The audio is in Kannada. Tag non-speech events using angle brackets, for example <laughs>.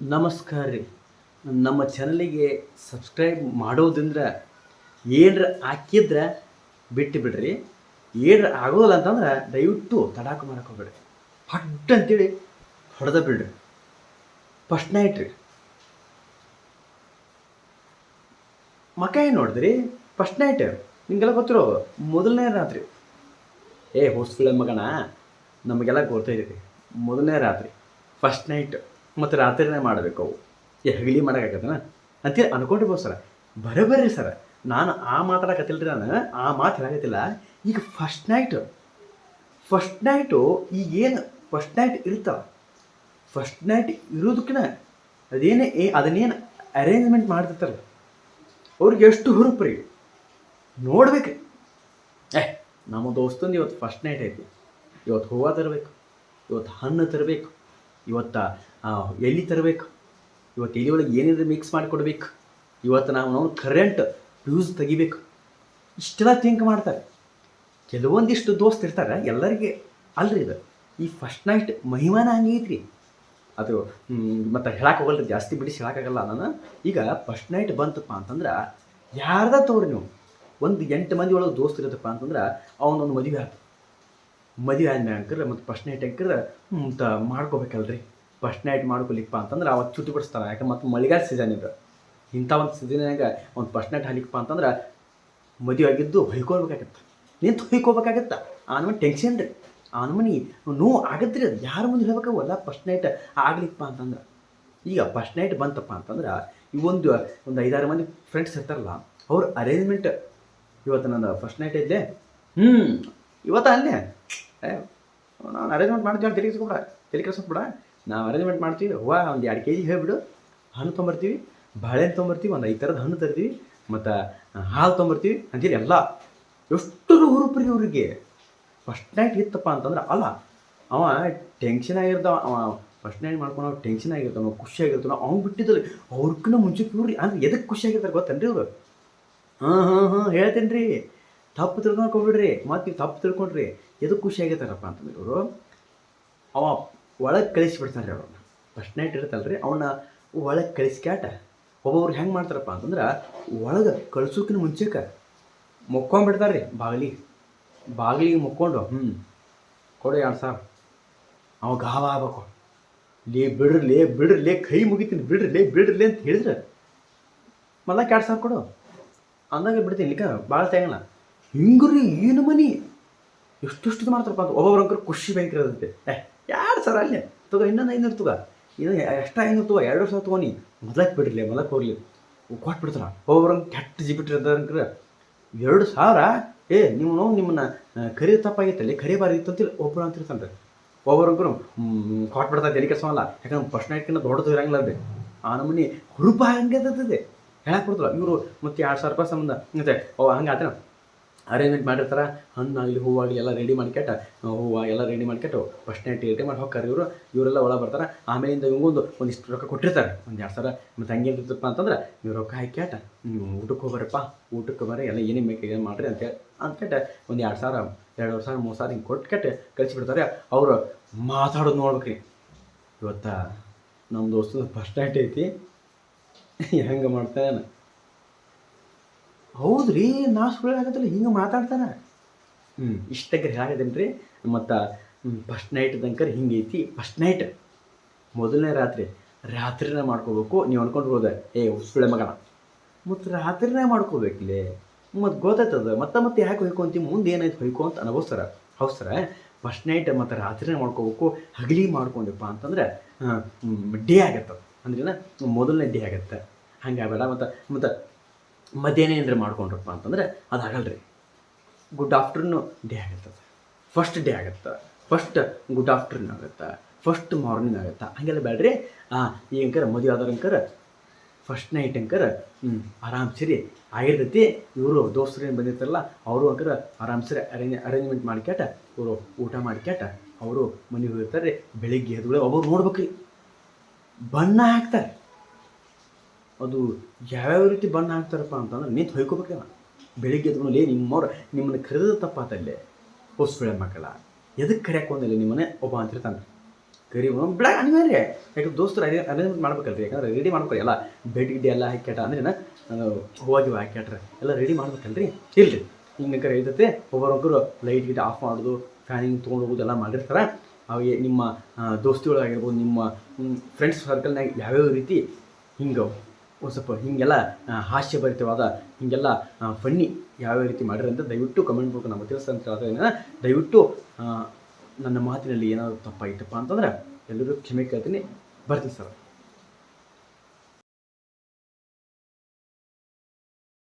ನಮಸ್ಕಾರ ರೀ. ನಮ್ಮ ಚಾನಲಿಗೆ ಸಬ್ಸ್ಕ್ರೈಬ್ ಮಾಡೋದಂದ್ರೆ ಏನರ ಹಾಕಿದ್ರೆ ಬಿಟ್ಟು ಬಿಡ್ರಿ. ಏನರ ಆಗೋದಿಲ್ಲ ಅಂತಂದ್ರೆ ದಯವಿಟ್ಟು ತಡಾಕು ಮಾಡಕ್ಕೆ ಹೋಗ್ಬೇಡ್ರಿ. ಪಟ್ ಅಂತೇಳಿ ಹೊಡೆದ ಬಿಡ್ರಿ. ಫಸ್ಟ್ ನೈಟ್ ರೀ. ಮಕ ಏನು ನೋಡಿದ್ರಿ? ಫಸ್ಟ್ ನೈಟ್ ನಿಮಗೆಲ್ಲ ಗೊತ್ತಿರೋ ಮೊದಲನೇ ರಾತ್ರಿ. ಏ ಹೊಸ್ಫಿಳ ಮಗಣ ನಮಗೆಲ್ಲ ಗೊತ್ತೈತಿ ಮೊದಲನೇ ರಾತ್ರಿ. ಫಸ್ಟ್ ನೈಟ್ ಮತ್ತು ರಾತ್ರಿನೇ ಮಾಡಬೇಕು ಅವು. ಈ ಹಗಲಿ ಮಾಡೋಕ್ಕಾಗತ್ತನ ಅಂತೇಳಿ ಅನ್ಕೊಂಡಿರ್ಬೋದು ಸರ. ಬರ್ರಿ ಸರ. ನಾನು ಆ ಮಾತಾಡಕತ್ತಿಲ್ಲ ರೀ ನಾನು. ಆ ಮಾತು ಹೇಳಕತ್ತಿಲ್ಲ. ಈಗ ಫಸ್ಟ್ ನೈಟ್ ಫಸ್ಟ್ ನೈಟು ಈಗೇನು ಫಸ್ಟ್ ನೈಟ್ ಇರ್ತಾವ ಫಸ್ಟ್ ನೈಟ್ ಇರೋದಕ್ಕಿನ ಅದೇನೇ ಏ, ಅದನ್ನೇನು ಅರೇಂಜ್ಮೆಂಟ್ ಮಾಡ್ತಿರ್ತಾರಲ್ಲ ಅವ್ರಿಗೆ ಎಷ್ಟು ಹುರುಪ್ರಿ ನೋಡ್ಬೇಕು. ಏ, ನಮ್ಮ ದೋಸ್ತಂದು ಇವತ್ತು ಫಸ್ಟ್ ನೈಟ್ ಐತಿ. ಇವತ್ತು ಹೂವು ತರಬೇಕು. ಇವತ್ತು ಹಣ್ಣು ತರಬೇಕು. ಇವತ್ತು ಆ, ಎಲೆ ತರಬೇಕು? ಇವತ್ತು ಎಲ್ಲಿ ಒಳಗೆ ಏನಿದ್ರೆ ಮಿಕ್ಸ್ ಮಾಡಿಕೊಡ್ಬೇಕು? ಇವತ್ತು ನಾವು ನಾವು ಕರೆಂಟ್ ಫ್ಯೂಸ್ ತೆಗಿಬೇಕು. ಇಷ್ಟೆಲ್ಲ ಥಿಂಕ್ ಮಾಡ್ತಾರೆ. ಕೆಲವೊಂದಿಷ್ಟು ದೋಸ್ತ್ ಇರ್ತಾರೆ ಎಲ್ಲರಿಗೆ ಅಲ್ರಿ ಇದು. ಈ ಫಸ್ಟ್ ನೈಟ್ ಮಹಿಮಾನ ಹಂಗೆ ಐತ್ರಿ. ಅದು ಮತ್ತು ಹೇಳಕ್ಕೆ ಹೋಗಲ್ಲ ಜಾಸ್ತಿ ಬಿಡಿಸಿ ಹೇಳಕ್ಕಾಗಲ್ಲ ನಾನು. ಈಗ ಫಸ್ಟ್ ನೈಟ್ ಬಂತಪ್ಪ ಅಂತಂದ್ರೆ ಯಾರ್ದ ತೋರಿ ನೀವು? ಒಂದು ಎಂಟು ಮಂದಿ ಒಳಗೆ ದೋಸ್ತ್ ಇರುತ್ತಪ್ಪ ಅಂತಂದ್ರೆ ಅವನೊಂದು ಮದುವೆ ಆಯ್ತು ಮದುವೆ ಆದ್ಮೇಲೆ ಅಂಕರ್ ಮತ್ತು ಫಸ್ಟ್ ನೈಟ್ ಅಂಕರ್ ಮಾಡ್ಕೋಬೇಕಲ್ರಿ. ಫಸ್ಟ್ ನೈಟ್ ಮಾಡ್ಕೊಲಿಪ್ಪ ಅಂತಂದ್ರೆ ಅವತ್ತು ಚುಟ್ಟಿ ಬಿಡಿಸ್ತಾರೆ. ಯಾಕಂದ್ರೆ ಮತ್ತು ಮಳೆಗಾಲ ಸೀಸನ್ ಇದು. ಇಂಥ ಒಂದು ಸೀಸನ್ಯಾಗ ಒಂದು ಫಸ್ಟ್ ನೈಟ್ ಹಾಲಿಕಪ್ಪ ಅಂತಂದ್ರೆ ಮದುವೆ ಆಗಿದ್ದು ಹೊಯ್ಕೊಳ್ಬೇಕಾಗತ್ತೆ. ನಿಂತು ಹೊಯ್ಕೋಬೇಕಾಗತ್ತ ಆನ್ಮನ್ ಟೆನ್ಷನ್ ರೀ. ಆನ್ಮನಿ ನೋವು ಆಗತ್ತೆ ರೀ ಅದು. ಯಾರ ಮುಂದೆ ಹೇಳ್ಬೇಕಾವಲ್ಲ ಫಸ್ಟ್ ನೈಟ್ ಆಗ್ಲಿಕ್ಕಪ್ಪ ಅಂತಂದ್ರೆ. ಈಗ ಫಸ್ಟ್ ನೈಟ್ ಬಂತಪ್ಪ ಅಂತಂದ್ರೆ ಈ ಒಂದು ಒಂದು ಐದಾರು ಮಂದಿ ಫ್ರೆಂಡ್ಸ್ ಇರ್ತಾರಲ್ಲ, ಅವ್ರ ಅರೇಂಜ್ಮೆಂಟ್ ಇವತ್ತು ನನ್ನ ಫಸ್ಟ್ ನೈಟ್ ಇದ್ದೆ ಹ್ಞೂ ಇವತ್ತ ಅಲ್ಲೇ. ನಾನು ಅರೇಂಜ್ಮೆಂಟ್ ತಿಳಿಸ್ಕೊಬಿಡ ತಲೆ ಕೆಲ್ಸಕ್ಬಿಡ ನಾವು ಅರೇಂಜ್ಮೆಂಟ್ ಮಾಡ್ತೀವಿ ಹೂವು ಒಂದು ಎರಡು ಕೆ ಜಿ ಹೇಳ್ಬಿಡು. ಹಣ್ಣು ತೊಗೊಂಬರ್ತೀವಿ, ಬಾಳೆಹಣ್ಣು ತೊಗೊಂಬರ್ತೀವಿ, ಒಂದು ಐದು ಥರದ ಹಣ್ಣು ತರ್ತೀವಿ, ಮತ್ತು ಹಾಲು ತೊಗೊಂಬರ್ತೀವಿ ಅಂತೇಳಿ ಎಲ್ಲ. ಎಷ್ಟು ಹುರುಪ್ರಿ ಇವ್ರಿಗೆ. ಫಸ್ಟ್ ನೈಟ್ ಇತ್ತಪ್ಪ ಅಂತಂದ್ರೆ ಅಲ್ಲ, ಅವ ಟೆನ್ಷನ್ ಆಗಿರ್ತಾವ, ಅವ ಫಸ್ಟ್ ನೈಟ್ ಮಾಡ್ಕೊಂಡು ಟೆನ್ಷನ್ ಆಗಿರ್ತಾವ ಆಗಿರ್ತಾನ ಅವ್ನು ಬಿಟ್ಟಿದ್ದಲ್ಲಿ. ಅವ್ರಕ್ಕಿಂತ ಮುಂಚೆ ಇವ್ರಿ ಅಂದ್ರೆ ಎದಕ್ಕೆ ಖುಷಿ ಆಗಿರ್ತಾರೆ ಗೊತ್ತೇನ್ರಿ ಇವರು? ಹಾಂ ಹಾಂ ಹಾಂ, ಹೇಳ್ತೇನೆ ರೀ. ತಪ್ಪು ತಿಳ್ಕೊಂಡ್ಬಿಡ್ರಿ ಮತ್ತೆ ತಪ್ಪು ತಿಳ್ಕೊಂಡ್ರಿ ಎದಕ್ಕೆ ಖುಷಿ ಆಗಿರ್ತಾರಪ್ಪ ಅಂತಂದ್ರೆ ಇವರು. ಅವ ಒಳಗೆ ಕಳಿಸ್ಬಿಡ್ತಾನೆ ರೀ ಅವ್ರನ್ನ ಫಸ್ಟ್ ನೈಟ್ ರೀ ಅವನ್ನ ಒಳಗೆ ಕಳಿಸ್ಕ್ಯಾಟ. ಒಬ್ಬೊಬ್ರು ಹೆಂಗೆ ಮಾಡ್ತಾರಪ್ಪ ಅಂತಂದ್ರೆ, ಒಳಗೆ ಕಳ್ಸೋಕ್ಕಿಂತ ಮುಂಚೆಕ ಮುಕ್ಕೊಂಬಿಡ್ತಾರೆ ರೀ ಬಾಗಿಲಿಗೆ. ಬಾಗಿಲಿಗೆ ಮುಕ್ಕೊಂಡು ಹ್ಞೂ ಕೊಡು ಎರಡು ಸಾವಿರ. ಅವ ಗಾವ ಆಗ್ಬೇಕು. ಲೇ ಬಿಡ್ರಲೇ ಬಿಡ್ರಲೇ ಬಿಡ್ರಿ ಕೈ ಮುಗಿತೀನಿ ಬಿಡ್ರಲೇ ಬಿಡ್ರಲೇ ಬಿಡ್ರಿ ಅಂತ ಹೇಳಿದ್ರೆ. ಮಲ್ಲಕ್ಕೆ ಎರಡು ಸಾವಿರ ಕೊಡು. ಅಂದಾಗ ಬಿಡ್ತೀನಿ ಲಿಕ್ಕ ಭಾಳ ತೆಗಲ್ಲ ಹಿಂಗ್ರಿ, ಏನು ಮನಿ? ಎಷ್ಟೆಷ್ಟು ಮಾಡ್ತಾರಪ್ಪ ಅಂತ ಒಬ್ಬೊಬ್ರು ಅಂಕರ್ ಖುಷಿ ಭಯಂಕರ ಇರುತ್ತೆ. ಏ ಸಾವಿರ ಅಲ್ಲೇ. ತಗೋ, ಇನ್ನೊಂದು ಐನೂರು ತಗೋ. ಇದು ಎಷ್ಟ ಐನೂರು ತಗೋ. ಎರಡು ಸಾವಿರ ತಗೋನಿ ಮೊದಲಕ್ಕೆ ಬಿಡ್ರಿ ಮೊದಲಕ್ಕೆ ಹೋಗ್ಲಿ. ಕೊಟ್ಬಿಡ್ತಾರ ಒಬ್ಬೊಬ್ರು ಕೆಟ್ಟ ಜಿಬಿಟ್ಟಿರ್ತಾರ ಎರಡು ಸಾವಿರ? ಏ, ನೀವು ನೋವು ನಿಮ್ಮನ್ನ ಕರಿ ತಪ್ಪಾಗಿತ್ತಲ್ಲಿ ಕರಿ ಬಾರಿ ಇತ್ತು ಅಂತೇಳಿ ಒಬ್ಬರು ಅಂತಿರ್ತಾನೆ ಒಬ್ಬರೊಬ್ಬರು ಕೊಟ್ಬಿಡ್ತಾರೆ ಕೆಲಸ ಕೆಲಸವಲ್ಲ ಯಾಕಂದ್ರೆ ಫಸ್ಟ್ ನೈಟ್ಕಿಂತ ದೊಡ್ಡದು ಇರಂಗಿಲ್ಲ ಅದೇ ಆ ನಮ್ಮನೆ ಹುರುಪ ಹಂಗೆ ಹೇಳಕ್ಕೆ ಕೊಡ್ತಾರೆ ಇವರು ಮತ್ತೆ ಎರಡು ಸಾವಿರ ರೂಪಾಯಿ ಸಂಬಂಧ. ಮತ್ತೆ, ಓ, ಹಂಗೆ ಆತನ. ಅರೇಂಜ್ಮೆಂಟ್ ಮಾಡಿರ್ತಾರೆ. ಹಣ್ಣಾಗಲಿ ಹೂವಾಗಲಿ ಎಲ್ಲ ರೆಡಿ ಮಾಡ್ಕೆಟ್ಟ ಹೂವು ಎಲ್ಲ ರೆಡಿ ಮಾಡ್ಕೆಟ್ಟು ಫಸ್ಟ್ ನೈಟ್ ರೆಡಿ ಮಾಡಿ ಹೋಗ್ತಾರೆ ಇವರು, ಇವರೆಲ್ಲ ಒಳಗೆ ಬರ್ತಾರೆ. ಆಮೇಲಿಂದ ಇವಂಗೊಂದು ಒಂದಿಷ್ಟು ರೊಕ್ಕ ಕೊಟ್ಟಿರ್ತಾರೆ. ಒಂದು ಎರಡು ಸಾವಿರ ಮತ್ತು ಹಂಗೆ ಇರ್ತಪ್ಪ ಅಂತಂದ್ರೆ ನೀವು ರೊಕ್ಕ ಹಾಕ್ಯಾಟ ಊಟಕ್ಕೆ ಹೋಗ್ಬರಪ್ಪ, ಊಟಕ್ಕೆ ಬರ್ರಿ ಎಲ್ಲ ಏನೇನು ಬೇಕು ಏನು ಮಾಡಿರಿ ಅಂತೇಳಿ ಅಂತೇಳಿ ಒಂದು ಎರಡು ಸಾವಿರ ಎರಡು ಸಾವಿರ ಮೂರು ಸಾವಿರ ಹಿಂಗೆ ಕೊಟ್ಟು ಕೆಟ್ಟು ಕಳಿಸಿಬಿಡ್ತಾರೆ. ಅವರು ಮಾತಾಡೋದು ನೋಡ್ಬೇಕ್ರಿ. ಇವತ್ತ ನಮ್ಮ ದೋಸ್ತದ ಫಸ್ಟ್ ನೈಟ್ ಐತಿ. <laughs> ಹೆಂಗೆ ಮಾಡ್ತಾನೆ ಹೌದ್ರಿ, ನಾ ಸುಳ್ಳು ಆಗತ್ತಲ್ಲ ಹಿಂಗೆ ಮಾತಾಡ್ತಾನೆ. ಹ್ಞೂ ಇಷ್ಟಕ್ಕೆ ಹೇಳಾಕತ್ತೇನೆ ರೀ ಮತ್ತು ಫಸ್ಟ್ ನೈಟ್ ತನಕ ಹಿಂಗೈತಿ ಫಸ್ಟ್ ನೈಟ್ ಮೊದಲನೇ ರಾತ್ರಿ, ರಾತ್ರಿನೇ ಮಾಡ್ಕೋಬೇಕು, ನೀವು ಅನ್ಕೊಂಡು ಹೋದೆ, ಏ, ಸುಳ್ಳೆ ಮಗನ. ಮತ್ತು ರಾತ್ರಿನೇ ಮಾಡ್ಕೋಬೇಕಿಲ್ಲೇ ಮತ್ತು ಗೊತ್ತಾಯ್ತದ, ಮತ್ತೆ ಮತ್ತೆ ಯಾಕೆ ಹೊಯ್ಕೊಂತೀವಿ ಮುಂದೆ ಏನಾಯ್ತು ಹೊಯ್ಕೊ ಅಂತ ಹೌದು ಸರ ಫಸ್ಟ್ ನೈಟ್ ಮತ್ತು ರಾತ್ರಿನೇ ಮಾಡ್ಕೋಬೇಕು, ಹಗಲಿ ಮಾಡ್ಕೊಂಡಪ್ಪ ಅಂತಂದ್ರೆ ಡೇ ಆಗತ್ತೆ ಅಂದ್ರೆ ಮೊದಲನೇ ಡೇ ಆಗತ್ತೆ. ಹಂಗೆ ಆಗಬೇಡ, ಮತ್ತು ಮತ್ತು ಮಧ್ಯಾಹ್ನ ಏನಾರ ಮಾಡ್ಕೊಂಡ್ರಪ್ಪ ಅಂತಂದ್ರೆ ಅದು ಆಗಲ್ರಿ. ಗುಡ್ ಆಫ್ಟರ್ನೂ ಡೇ ಆಗುತ್ತೆ. ಫಸ್ಟ್ ಡೇ ಆಗುತ್ತೆ. ಫಸ್ಟ್ ಗುಡ್ ಆಫ್ಟರ್ನೂ ಆಗುತ್ತೆ. ಫಸ್ಟ್ ಮಾರ್ನಿಂಗ್ ಆಗುತ್ತೆ. ಹಂಗೆಲ್ಲ ಬೇಡ್ರಿ. ಹಾಂ ಈ ಅಂಕರ, ಮದುವೆ ಆದವ್ರ ಅಂಕರ ಫಸ್ಟ್ ನೈಟ್ ಅಂಕರ ಹ್ಞೂ ಆರಾಮ್ ಸರಿ ಆಗಿರ್ತೈತಿ. ಇವರು ದೋಸ್ತರು ಏನು ಬಂದಿರ್ತಾರಲ್ಲ, ಅವರು ಅಂಕರ ಆರಾಮ್ ಸರಿ ಅರೇಂಜ್ ಅರೇಂಜ್ಮೆಂಟ್ ಮಾಡ್ಕ್ಯಾಟ. ಇವರು ಊಟ ಮಾಡ್ಕ್ಯಾಟ. ಅವರು ಮನೆಗೆ ಹೋಗಿರ್ತಾರೆ. ಬೆಳಿಗ್ಗೆ ಎದ್ದು ಒಬ್ಬರು ನೋಡ್ಬೇಕ್ರಿ. ಬಣ್ಣ ಹಾಕ್ತಾರೆ. ಅದು ಯಾವ್ಯಾವ ರೀತಿ ಬಣ್ಣ ಹಾಕ್ತಾರಪ್ಪ ಅಂತಂದ್ರೆ ನಿಂತು ಹೊಯ್ಕೋಬೇಕಲ್ಲ ಬೆಳಿಗ್ಗೆ ಎದ್ಕೊಂಡು ಲೇ ನಿಮ್ಮವ್ರು, ನಿಮ್ಮನ್ನ ಕರೆದ ತಪ್ಪಾತಲ್ಲೇ. ಹೊಸ್ಬಿಳೆ ಮಕ್ಕಳ ಎದಕ್ಕೆ ಕರೆಯಕ್ಕೆ ಒಂದಿಲ್ಲ ನಿಮ್ಮನೆ? ಒಬ್ಬ ಅಂತಿರ್ತಾನೆ ಕರಿ ಬಿಡ ಅನಿವಾರ್ಯ. ಯಾಕೆ ದೋಸ್ತರು ಅರೇ, ಅರೇಂಜ್ಮೆಂಟ್ ಮಾಡ್ಬೇಕಲ್ರಿ. ಯಾಕಂದ್ರೆ ರೆಡಿ ಮಾಡ್ಬೇಕು ಎಲ್ಲ ಬೆಡ್ ಗಿಡ್ಡೆ ಎಲ್ಲ ಹಾಕ್ಯಾಟ ಅಂದ್ರೆ ಹೋಗಿ ಹಾಕ್ಯಾಟ್ರೆ. ಎಲ್ಲ ರೆಡಿ ಮಾಡ್ಬೇಕಲ್ರಿ? ಇಲ್ರಿ. ಹಿಂಗೆ ಕರೆ ಇರ್ತೈತೆ ಒಬ್ಬರೊಬ್ಬರು ಲೈಟ್ ಗಿಟ್ ಆಫ್ ಮಾಡೋದು ಫ್ಯಾನಿಂಗ್ ತೊಗೊಂಡು ಹೋಗೋದು ಎಲ್ಲ ಮಾಡಿರ್ತಾರೆ. ಅವಾಗ ನಿಮ್ಮ ದೋಸ್ತಿಗಳಾಗಿರ್ಬೋದು, ನಿಮ್ಮ ಫ್ರೆಂಡ್ಸ್ ಸರ್ಕಲ್ನಾಗ ಯಾವ್ಯಾವ ರೀತಿ ಹಿಂಗೆ ಒಂದು ಸ್ವಲ್ಪ ಹೀಗೆಲ್ಲ ಹಾಸ್ಯಭರಿತವಾದ, ಹೀಗೆಲ್ಲ ಫನ್ನಿ ಯಾವ್ಯಾವ ರೀತಿ ಮಾಡಿರಿ ಅಂತ ದಯವಿಟ್ಟು ಕಮೆಂಟ್ ಮೂಲಕ ನಮಗೆ ಹೇಳ್ತಾ ದಯವಿಟ್ಟು ನನ್ನ ಮಾತಿನಲ್ಲಿ ಏನಾದರೂ ತಪ್ಪಾಗಿತ್ತಪ್ಪ ಅಂತಂದ್ರೆ ಎಲ್ಲರೂ ಕ್ಷಮೆ ಕೇಳ್ತೀನಿ. ಬರ್ತೀನಿ ಸರ್.